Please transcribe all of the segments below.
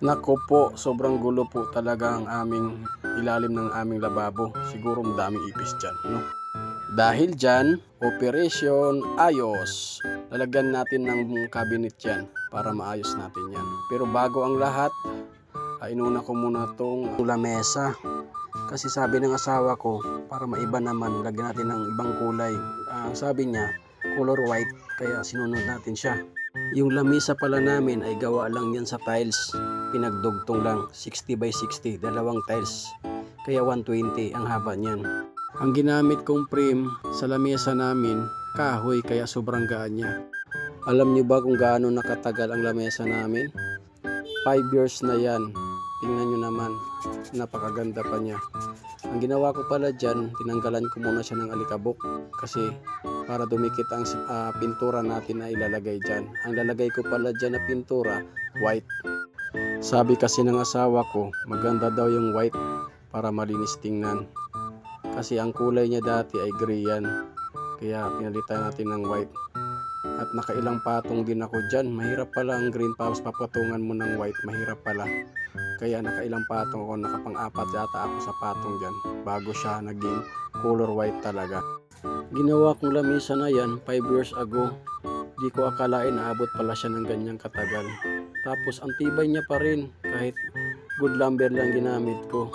Nako po, sobrang gulo po talaga ang aming ilalim ng aming lababo. Siguro madaming ipis dyan, no? Dahil dyan, operation ayos. Lalagyan natin ng cabinet yan para maayos natin yan. Pero bago ang lahat, ay inuna ko muna tong lamesa. Kasi sabi ng asawa ko, para maiba naman, lagyan natin ng ibang kulay. Ang sabi niya, color white, kaya sinunod natin siya. Yung lamesa pala namin ay gawa lang yan sa tiles. Pinagdugtong lang, 60 by 60, dalawang tiles. Kaya 120 ang haba niyan. Ang ginamit kong frame sa lamesa namin, kahoy kaya sobrang gaan niya. Alam niyo ba kung gaano nakatagal ang lamesa namin? 5 years na yan. Tingnan nyo naman, napakaganda pa niya. Ang ginawa ko pala dyan, tinanggalan ko muna siya ng alikabok kasi para dumikit ang ah, pintura natin na ilalagay dyan. Ang lalagay ko pala dyan na pintura, white. Sabi kasi ng asawa ko, maganda daw yung white para malinis tingnan. Kasi ang kulay niya dati ay gray yan. Kaya pinalitan natin ng white. At nakailang patong din ako dyan. Mahirap pala ang green tapos papatungan mo ng white. Mahirap pala. Kaya nakailang patong ako. Nakapang-apat yata ako sa patong dyan. Bago siya naging color white talaga. Ginawa kong lamisa na yan 5 years ago. Di ko akalain naabot pala siya ng ganyang katagal. Tapos ang tibay niya pa rin kahit good lumber lang ginamit ko.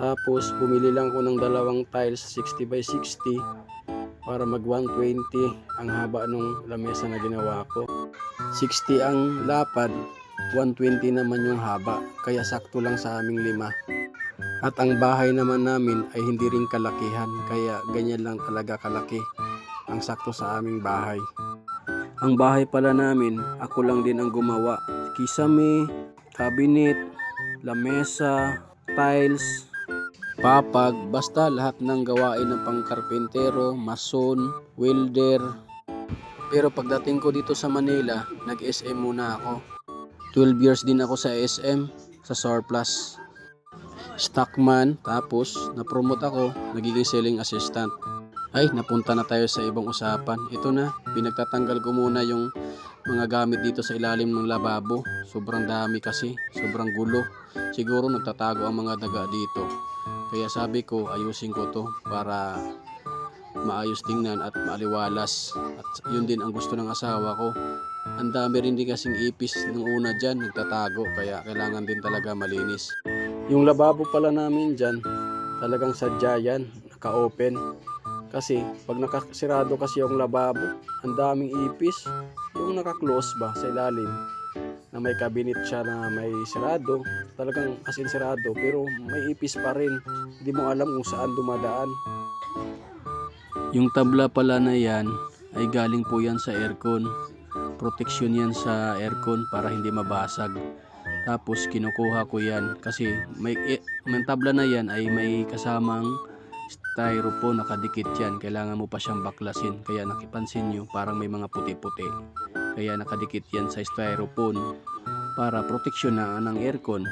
Tapos bumili lang ko ng dalawang tiles 60 by 60 para mag 120 ang haba nung lamesa na ginawa ko. 60 ang lapad, 120 naman yung haba, kaya sakto lang sa aming lima. At ang bahay naman namin ay hindi rin kalakihan, kaya ganyan lang talaga kalaki ang sakto sa aming bahay. Ang bahay pala namin, ako lang din ang gumawa. Kisame, cabinet, lamesa, tiles, papag, basta lahat ng gawain ng pangkarpentero, mason, welder. Pero pagdating ko dito sa Manila, nag-SM muna ako. 12 years din ako sa SM, sa surplus. Stockman, tapos na-promote ako, nagiging selling assistant. Ay, napunta na tayo sa ibang usapan. Ito na, pinagtatanggal ko muna yung mga gamit dito sa ilalim ng lababo. Sobrang dami kasi, sobrang gulo. Siguro nagtatago ang mga daga dito. Kaya sabi ko, ayusin ko to para maayos tingnan at maaliwalas. At yun din ang gusto ng asawa ko. Ang dami rin din kasing ipis ng una dyan, nagtatago. Kaya kailangan din talaga malinis. Yung lababo pala namin dyan, talagang sadya yan, naka-open. Kasi pag nakasirado kasi yung lababo, ang daming ipis. Yung naka-close ba sa ilalim, na may cabinet siya na may sirado, talagang as in sirado, pero may ipis pa rin. Hindi mo alam kung saan dumadaan. Yung tabla pala na yan, ay galing po yan sa aircon. Protection yan sa aircon para hindi mabasag. Tapos kinukuha ko yan kasi may, eh, may tabla na yan ay may kasamang styrofoam nakadikit yan. Kailangan mo pa siyang baklasin. Kaya nakipansin nyo parang may mga puti-puti. Kaya nakadikit yan sa styrofoam para proteksyon na ng aircon.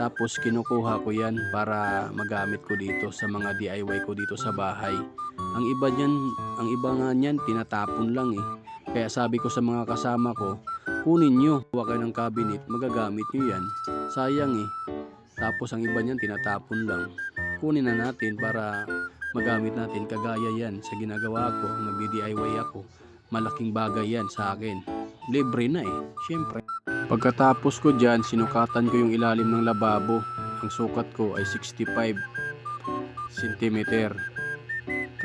Tapos kinukuha ko yan para magamit ko dito sa mga DIY ko dito sa bahay. Ang iba niyan, ang iba nga niyan tinatapon lang eh. Kaya sabi ko sa mga kasama ko, kunin nyo, huwa kayo ng cabinet, magagamit nyo yan. Sayang eh. Tapos ang iba niyan tinatapon lang. Kunin na natin para magamit natin kagaya yan sa ginagawa ko, nagdi-DIY ako. Malaking bagay yan sa akin. Libre na eh, syempre. Pagkatapos ko dyan, sinukatan ko yung ilalim ng lababo. Ang sukat ko ay 65 cm.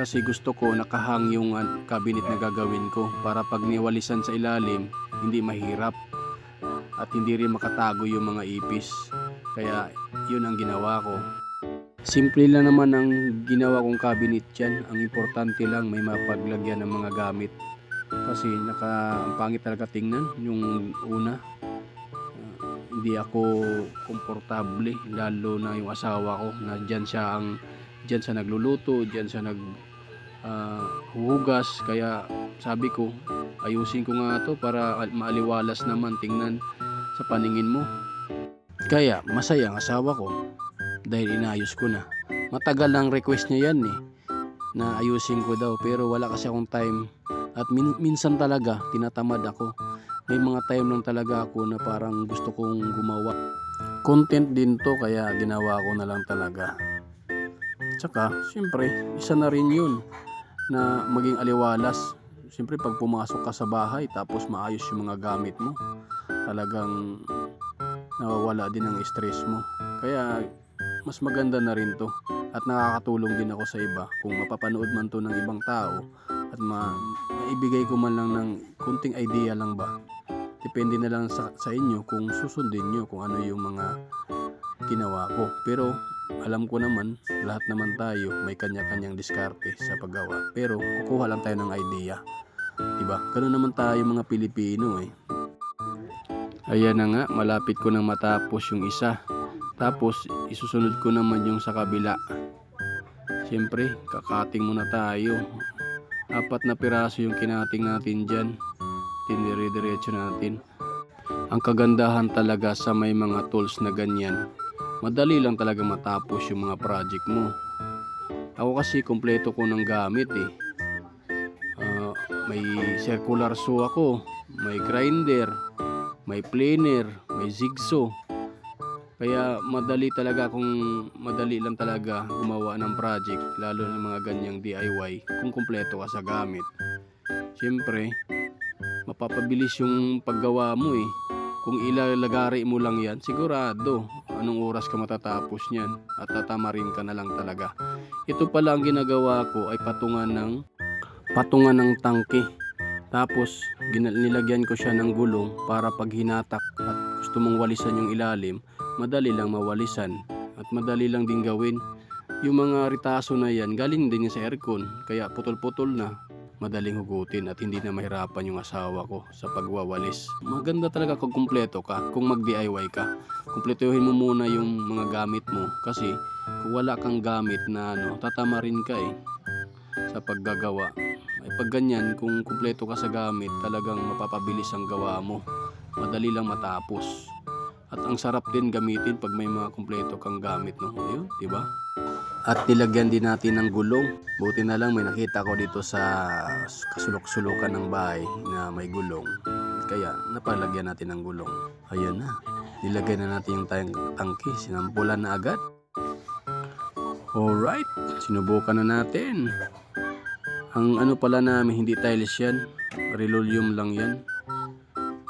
Kasi gusto ko nakahang yung ah, cabinet na gagawin ko para pag niwalisan sa ilalim, hindi mahirap. At hindi rin makatago yung mga ipis. Kaya yun ang ginawa ko. Simple lang naman ang ginawa kong cabinet dyan. Ang importante lang may mapaglagyan ng mga gamit. Kasi naka, ang pangit talaga tingnan yung una. Ah, hindi ako komportable lalo na yung asawa ko na dyan siya ang dyan siya nagluluto, dyan siya nag ah, huhugas kaya sabi ko ayusin ko nga to para al- maaliwalas naman tingnan sa paningin mo. Kaya masaya ang asawa ko dahil inayos ko na. Matagal ang request niya yan eh na ayusin ko daw pero wala kasi akong time. At min- minsan talaga tinatamad ako. May mga time lang talaga ako na parang gusto kong gumawa. Content din to kaya ginawa ko na lang talaga. Tsaka, siyempre, isa na rin yun na maging aliwalas. Siyempre, pag pumasok ka sa bahay tapos maayos yung mga gamit mo, talagang nawawala din ang stress mo. Kaya, mas maganda na rin to. At nakakatulong din ako sa iba. Kung mapapanood man to ng ibang tao at ma maibigay ko man lang ng kunting idea lang ba. Depende na lang sa, sa inyo kung susundin nyo kung ano yung mga ginawa ko. Pero alam ko naman, lahat naman tayo may kanya-kanyang diskarte sa paggawa. Pero kukuha lang tayo ng idea. Diba? Ganun naman tayo mga Pilipino eh. Ayan na nga, malapit ko nang matapos yung isa. Tapos, isusunod ko naman yung sa kabila. Siyempre, kakating muna tayo. Apat na piraso yung kinating natin dyan. Tinire-diretso natin. Ang kagandahan talaga sa may mga tools na ganyan, madali lang talaga matapos yung mga project mo. Ako kasi kompleto ko ng gamit eh. Ah, may circular saw ako, may grinder, may planer, may zigsaw. Kaya madali talaga kung madali lang talaga gumawa ng project lalo ng mga ganyang DIY kung kumpleto ka sa gamit. Siyempre, mapapabilis yung paggawa mo eh. Kung ilalagari mo lang yan, sigurado anong oras ka matatapos niyan at tatamarin ka na lang talaga. Ito pala ang ginagawa ko ay patungan ng patungan ng tangke. Tapos nilagyan ko siya ng gulong para pag hinatak at gusto mong walisan yung ilalim, madali lang mawalisan at madali lang din gawin. Yung mga ritaso na yan, galing din sa aircon, kaya putol-putol na. Madaling hugutin at hindi na mahirapan yung asawa ko sa pagwawalis. Maganda talaga kung kumpleto ka, kung mag-DIY ka. Kumpletuhin mo muna yung mga gamit mo kasi kung wala kang gamit na ano, tatama rin ka eh sa paggagawa. Ay pag ganyan, kung kumpleto ka sa gamit, talagang mapapabilis ang gawa mo. Madali lang matapos. At ang sarap din gamitin pag may mga kumpleto kang gamit, no? Ayun, di ba? At nilagyan din natin ng gulong. Buti na lang may nakita ko dito sa kasulok-sulukan ng bahay na may gulong. Kaya napalagyan natin ng gulong. Ayan na. Nilagay na natin yung tang tangke. Sinampulan na agad. Alright. Sinubukan na natin. Ang ano pala namin, hindi tiles yan. Relolium lang yan.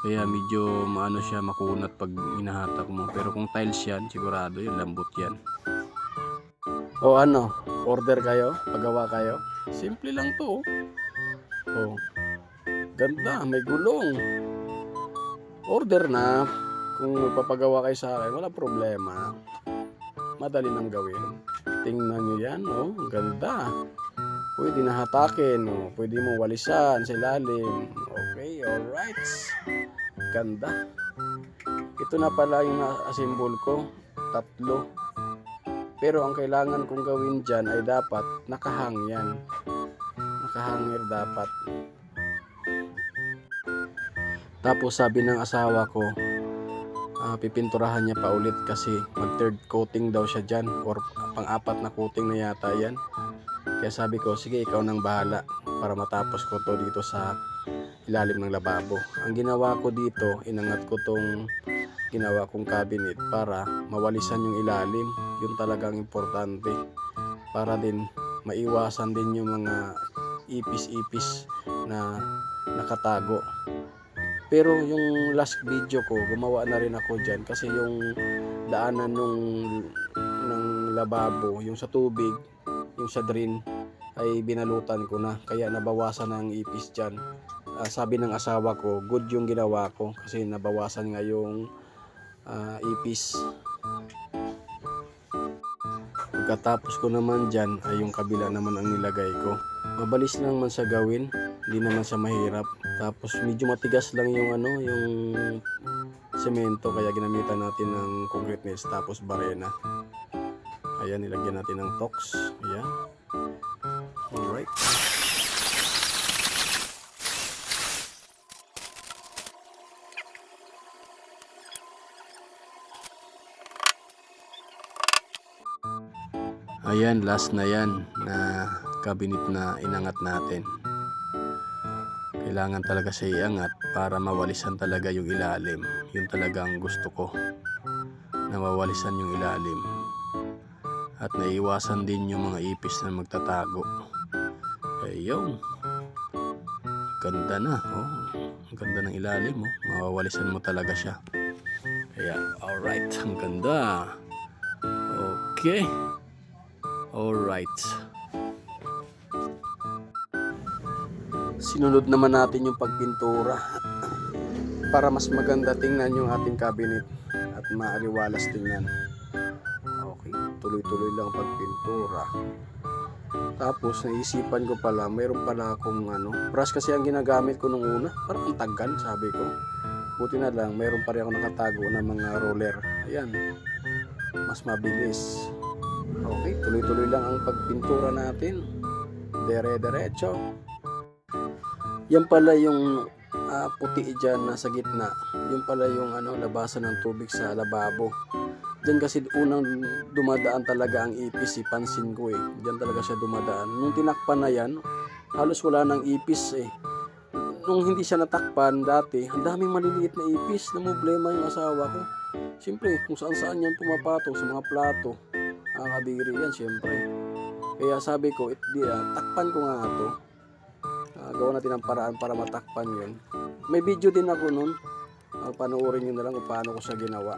Kaya medyo maano siya makunat pag inahatak mo. Pero kung tiles yan, sigurado yun, lambot yan. O ano, order kayo? Pagawa kayo? Simple lang to. Oh. Ganda, may gulong. Order na. Kung papagawa kayo sa akin, wala problema. Madali nang gawin. Tingnan nyo yan, oh. Ganda. Pwede na hatakin, oh. Pwede mo walisan sa ilalim. Okay, alright. Ganda. Ito na pala yung na-assemble ko. Tatlo. Pero ang kailangan kong gawin dyan ay dapat nakahang yan. Nakahangir dapat. Tapos sabi ng asawa ko, ah, pipinturahan niya pa ulit kasi mag third coating daw siya dyan or pang-apat na coating na yata yan. Kaya sabi ko, sige ikaw nang bahala para matapos ko to dito sa ilalim ng lababo. Ang ginawa ko dito, inangat ko tong ginawa kong cabinet para mawalisan yung ilalim. Yun talagang importante. Para din maiwasan din yung mga ipis-ipis na nakatago. Pero yung last video ko, gumawa na rin ako dyan kasi yung daanan nung ng lababo, yung sa tubig, yung sa drain, ay binalutan ko na. Kaya nabawasan na ang ipis dyan. Ah, sabi ng asawa ko, good yung ginawa ko kasi nabawasan nga yung ah, ipis. Pagkatapos ko naman dyan ay yung kabila naman ang nilagay ko. Mabalis lang man sa gawin, hindi naman sa mahirap. Tapos medyo matigas lang yung ano, yung semento kaya ginamitan natin ng concrete nails tapos barena. Ayan, nilagyan natin ng tox. Ayan, last na yan na cabinet na inangat natin. Kailangan talaga siya iangat para mawalisan talaga yung ilalim. Yun talagang gusto ko. Na mawalisan yung ilalim. At naiwasan din yung mga ipis na magtatago. Ayun. Ganda na. Oh. Ang ganda ng ilalim. Oh. Mawawalisan mo talaga siya. Kaya, alright. Ang ganda. Okay. Alright. Sinunod naman natin yung pagpintura para mas maganda tingnan yung ating cabinet at maaliwalas tingnan. Okay, tuloy-tuloy lang pagpintura. Tapos naisipan ko pala, mayroon pala akong ano, brush kasi ang ginagamit ko nung una. Parang ang tagal, sabi ko. Buti na lang, mayroon pa rin ako nakatago ng mga roller. Ayan, mas mabilis. Okay, tuloy-tuloy lang ang pagpintura natin. Dere-derecho. Yan pala yung ah, puti dyan na sa gitna. Yung pala yung ano, labasan ng tubig sa lababo. Diyan kasi unang dumadaan talaga ang ipis, eh. pansin ko eh. Diyan talaga siya dumadaan. Nung tinakpan na yan, halos wala nang ipis eh. Nung hindi siya natakpan dati, ang daming maliliit na ipis na problema yung asawa ko. Siyempre, kung saan saan yan pumapatong sa mga plato, nakakadiri yan siyempre. Kaya sabi ko, it, di, ah, takpan ko nga to. Ah, gawa natin ang paraan para matakpan yun. May video din ako nun. Uh, panoorin nyo na lang kung paano ko siya ginawa.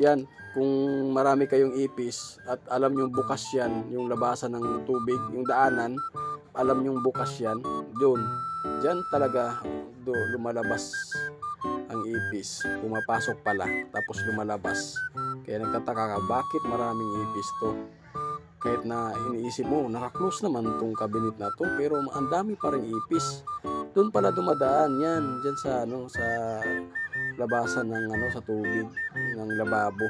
Yan, kung marami kayong ipis at alam yung bukas yan, yung labasan ng tubig, yung daanan, alam yung bukas yan, doon, dyan talaga do, lumalabas ang ipis. Pumapasok pala, tapos lumalabas. Kaya nagtataka ka, bakit maraming ipis to? Kahit na iniisip mo, nakaklose naman tong cabinet na to, pero ang dami pa rin ipis. Doon pala dumadaan yan, dyan sa, ano, sa labasan ng ano sa tubig ng lababo.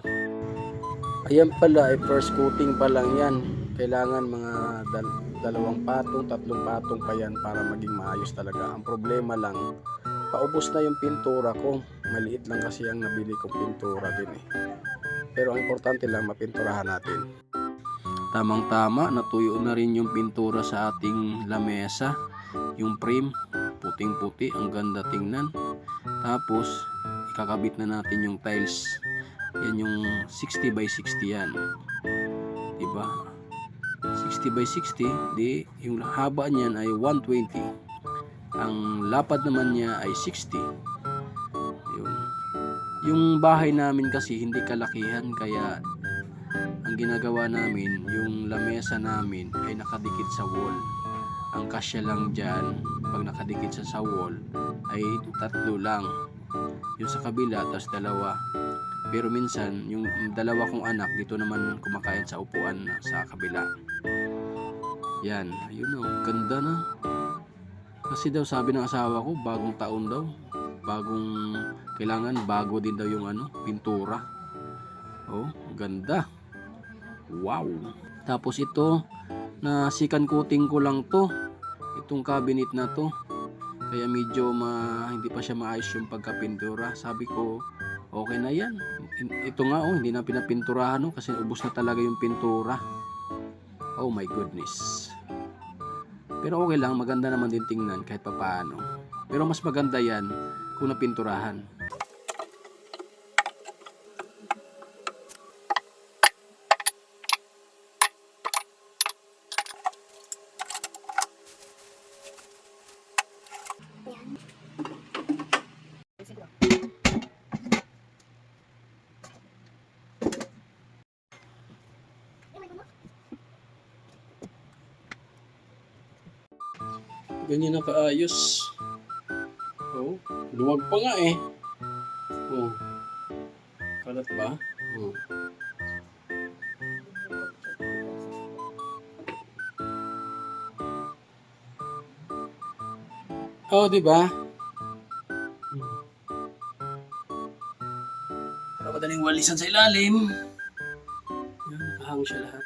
Ayan pala ay first coating pa lang yan. Kailangan mga dal- dalawang patong, tatlong patong pa yan para maging maayos talaga. Ang problema lang, paubos na yung pintura ko. Maliit lang kasi ang nabili kong pintura din eh. Pero ang importante lang mapinturahan natin. Tamang tama, natuyo na rin yung pintura sa ating lamesa. Yung frame, puting puti, ang ganda tingnan. Tapos, ikakabit na natin yung tiles. Yan yung 60 by 60 yan. Diba? 60 by 60, di, yung haba niyan ay 120. Ang lapad naman niya ay 60. Yung, bahay namin kasi hindi kalakihan kaya ang ginagawa namin, yung lamesa namin ay nakadikit sa wall. Ang kasya lang dyan, pag nakadikit siya sa wall, ay tatlo lang. Yung sa kabila, tapos dalawa. Pero minsan, yung dalawa kong anak, dito naman kumakain sa upuan sa kabila. Yan, ayun o, ganda na. Kasi daw sabi ng asawa ko, bagong taon daw. Bagong, kailangan bago din daw yung ano, pintura. Oh, ganda. Wow. Tapos ito, na sikan coating ko lang to. Itong cabinet na to. Kaya medyo ma, hindi pa siya maayos yung pagkapintura. Sabi ko, okay na yan. Ito nga oh, hindi na pinapinturahan oh, kasi ubos na talaga yung pintura. Oh my goodness. Pero okay lang, maganda naman din tingnan kahit pa paano. Pero mas maganda yan kung napinturahan. Ganyan na kaayos. Luwag pa nga eh. Oh. Kalat ba? Oh. Oh, di ba? Hmm. Para madaling walisan sa ilalim. Yan, nakahang siya lahat.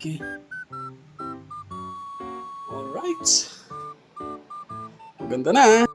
Okay. Alright. Maganda na.